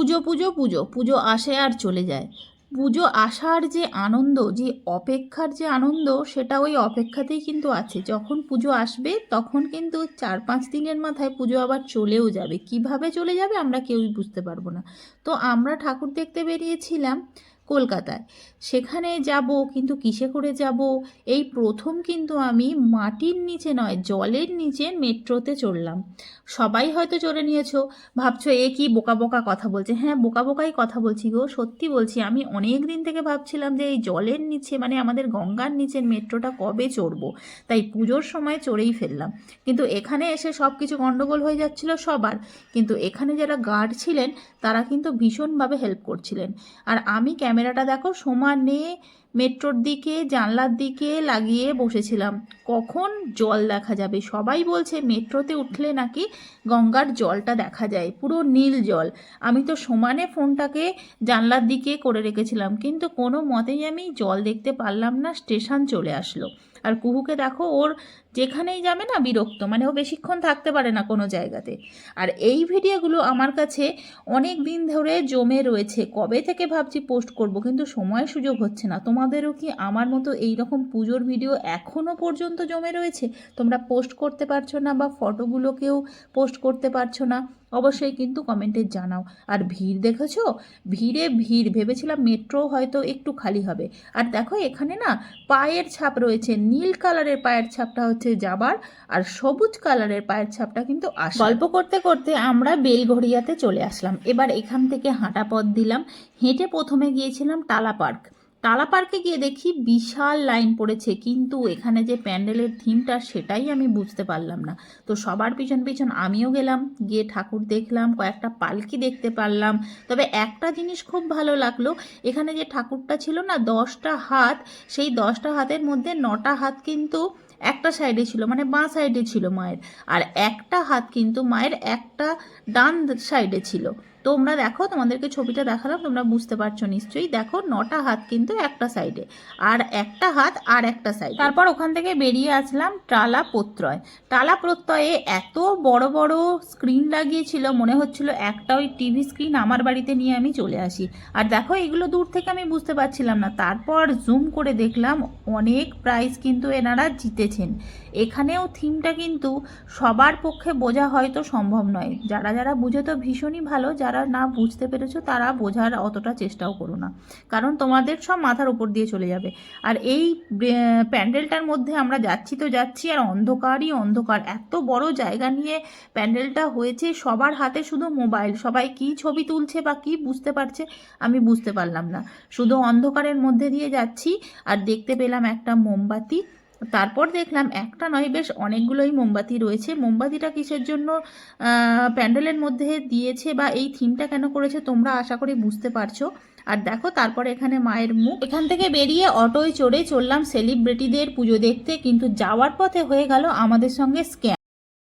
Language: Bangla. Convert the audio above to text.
পুজো পুজো পুজো পুজো আসে আর চলে যায়। পুজো আসার যে আনন্দ, যে অপেক্ষার যে আনন্দ, সেটা ওই অপেক্ষাতেই কিন্তু আছে। যখন পুজো আসবে, তখন কিন্তু চার পাঁচ দিনের মাথায় পুজো আবার চলেও যাবে। কীভাবে চলে যাবে আমরা কেউই বুঝতে পারব না। তো আমরা ঠাকুর দেখতে বেরিয়েছিলাম। কলকাতায়। সেখানে যাব, কিন্তু কিসে করে যাব? এই প্রথম কিন্তু আমি মাটির নিচে নয়, জলের নিচে মেট্রোতে চড়লাম। সবাই হয়তো চড়ে নিয়েছো। ভাবছ, এ কি বোকা বোকা কথা বলছে? হ্যাঁ বোকা বোকাই কথা বলছি গো, সত্যি বলছি। আমি অনেক দিন থেকে ভাবছিলাম যে এই জলের নিচে মানে আমাদের গঙ্গার নিচের মেট্রোটা কবে চড়বো। তাই পুজোর সময় চড়েই ফেললাম। কিন্তু এখানে এসে সব কিছু গণ্ডগোল হয়ে যাচ্ছিল সবার। কিন্তু এখানে যারা গার্ড ছিলেন, তারা কিন্তু ভীষণভাবে হেল্প করছিলেন। আর আমি ক্যামেরাটা দেখো সমানে মেট্রোর দিকে, জানলার দিকে লাগিয়ে বসেছিলাম। কখন জল দেখা যাবে? সবাই বলছে মেট্রোতে উঠলে নাকি গঙ্গার জলটা দেখা যায়, পুরো নীল জল। আমি তো সমানে ফোনটাকে জানলার দিকে করে রেখেছিলাম, কিন্তু কোনো মতেই আমি জল দেখতে পারলাম না, স্টেশন চলে আসলো। আর কুহুকে দেখো, ওর যেখানেই যাবে না বিরক্ত মানে ও বেশিক্ষণ থাকতে পারে না কোনো জায়গাতে। আর এই ভিডিওগুলো আমার কাছে অনেক দিন ধরে জমে রয়েছে, কবে থেকে ভাবছি পোস্ট করব, কিন্তু সময় সুযোগ হচ্ছে না। তোমাদেরও কি আমার মতো এই রকম পুজোর ভিডিও এখনও পর্যন্ত জমে রয়েছে? তোমরা পোস্ট করতে পারছ না বা ফটোগুলোকেও পোস্ট করতে পারছ না, অবশ্যই কিন্তু কমেন্টে জানাও। আর ভিড় দেখেছ? ভিড়ে ভিড়, ভেবেছিলাম মেট্রো হয়তো একটু খালি হবে। আর দেখো এখানে না পায়ের ছাপ রয়েছে, নীল কালারের পায়ের ছাপটা হচ্ছে যাবার, আর সবুজ কালারের পায়ের ছাপটা কিন্তু আস গল্প করতে করতে আমরা বেলঘড়িয়াতে চলে আসলাম। এবার এখান থেকে হাঁটা পথ দিলাম। হেঁটে প্রথমে গিয়েছিলাম টালা পার্ক। টালা পার্কে গিয়ে দেখি বিশাল লাইন পড়েছে, কিন্তু এখানে যে প্যান্ডেলের থিমটা সেটাই আমি বুঝতে পারলাম না। তো সবার পিছন পিছন আমিও গেলাম, গিয়ে ঠাকুর দেখলাম, কয়েকটা পালকি দেখতে পারলাম। তবে একটা জিনিস খুব ভালো লাগল, এখানে যে ঠাকুরটা ছিল না, দশটা হাত, সেই দশটা হাতের মধ্যে নটা হাত কিন্তু একটা সাইডে ছিল মানে বাঁ সাইডে ছিল মায়ের। আর একটা হাত কিন্তু মায়ের একটা ডান সাইডে ছিল। তোমরা দেখো, তোমাদেরকে ছবিটা দেখালাম, তোমরা বুঝতে পারছ নিশ্চয়ই। দেখো, নটা হাত কিন্তু একটা সাইডে আর একটা হাত আর একটা সাইড তারপর ওখান থেকে বেরিয়ে আসলাম টালা প্রত্যয় টালা প্রত্যয়ে এত বড় বড় স্ক্রিন লাগিয়েছিল, মনে হচ্ছিল একটা ওই টিভি স্ক্রিন আমার বাড়িতে নিয়ে আমি চলে আসি। আর দেখো, এগুলো দূর থেকে আমি বুঝতে পারছিলাম না। তারপর জুম করে দেখলাম, অনেক প্রাইজ কিন্তু এনারা জিতেছেন। এখানেও থিমটা কিন্তু সবার পক্ষে বোঝা হয়তো সম্ভব নয়। যারা যারা বুঝে তো ভীষণই ভালো, যারা না বুঝতে পেরেছ, তারা বোঝার অতটা চেষ্টাও করো না। কারণ তোমাদের সব মাথার উপর দিয়ে চলে যাবে। আর এই প্যান্ডেলটার মধ্যে আমরা যাচ্ছি তো যাচ্ছি, আর অন্ধকারই অন্ধকার। এত বড় জায়গা নিয়ে প্যান্ডেলটা হয়েছে, সবার হাতে শুধু মোবাইল। সবাই কি ছবি তুলছে বা কি বুঝতে পারছে, আমি বুঝতে পারলাম না। শুধু অন্ধকারের মধ্যে দিয়ে যাচ্ছি, আর দেখতে পেলাম একটা মোমবাতি। তারপর দেখলাম একটা নয়, বেশ অনেকগুলোই মোমবাতি রয়েছে। মোমবাতিটা কিসের জন্য প্যান্ডেলের মধ্যে দিয়েছে বা এই থিমটা কেন করেছে তোমরা আশা করি বুঝতে পারছ। আর দেখো তারপরে এখানে মায়ের মুখ। এখান থেকে বেরিয়ে অটোয় চড়ে চললাম সেলিব্রিটিদের পুজো দেখতে, কিন্তু যাওয়ার পথে হয়ে গেল আমাদের সঙ্গে স্ক্যাম